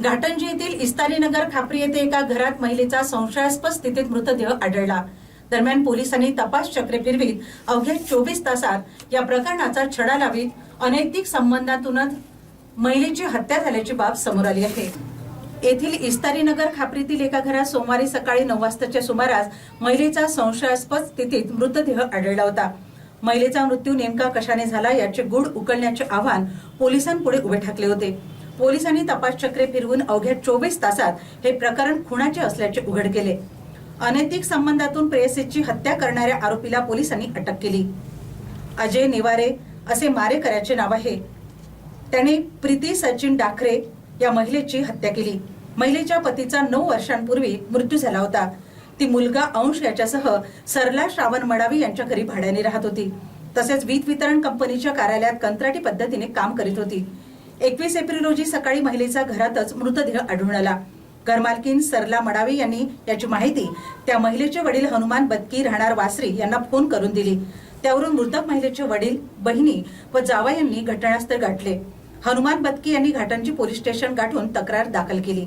घाटंजी येथील इस्तारीनगर खापरी येथे एका घरात महिलेचा संशयास्पद स्थितीत मृतदेह आढळला. दरम्यान पोलिसांनी तपास चक्रे फिरवीत अवघ्या चोवीस तासात या प्रकरणाचा छडा लावीत अनैतिक संबंधातूनच महिलेची हत्या झाल्याची बाब समोर आली आहे. येथील इस्तारीनगर खापरीतील एका घरात सोमवारी सकाळी नऊ वाजताच्या सुमारास महिलेचा संशयास्पद स्थितीत मृतदेह आढळला होता. महिलेचा मृत्यू नेमका कशाने झाला याचे गुढ उकलण्याचे आव्हान पोलिसांपुढे उभे ठाकले होते. पोलिसांनी तपास चक्रे फिरवून अवघ्या चोवीस तासात हे प्रकरण खुनाचे असल्याचे उघड केले. अनैतिक संबंधातून प्रेयसीची हत्या करणाऱ्या आरोपीला पोलिसांनी अटक केली. अजय निवारे असे मारेकऱ्याचे नाव आहे. त्याने प्रीती सचिन डाखरे या महिलेची हत्या केली. महिलेच्या पतीचा नऊ वर्षांपूर्वी मृत्यू झाला होता. ती मुलगा अंश याच्यासह सरला श्रावण मडावी यांच्या घरी भाड्याने राहत होती. तसेच वीज वितरण कंपनीच्या कार्यालयात कंत्राटी पद्धतीने काम करीत होती. एकवीस एप्रिल रोजी सकाळी महिलेचा घरातच मृतदेह आढळून आला. घरमालकीन सरला मडावी यांनी याची माहिती त्या महिलेचे वडील हनुमान बदकी राहणार वासरी यांना फोन करून दिली. त्यावरून मृतक महिलेचे वडील बहिणी व जावा यांनी घटनास्थळ गाठले. हनुमान बदकी यांनी घाटांची पोलीस स्टेशन गाठून तक्रार दाखल केली.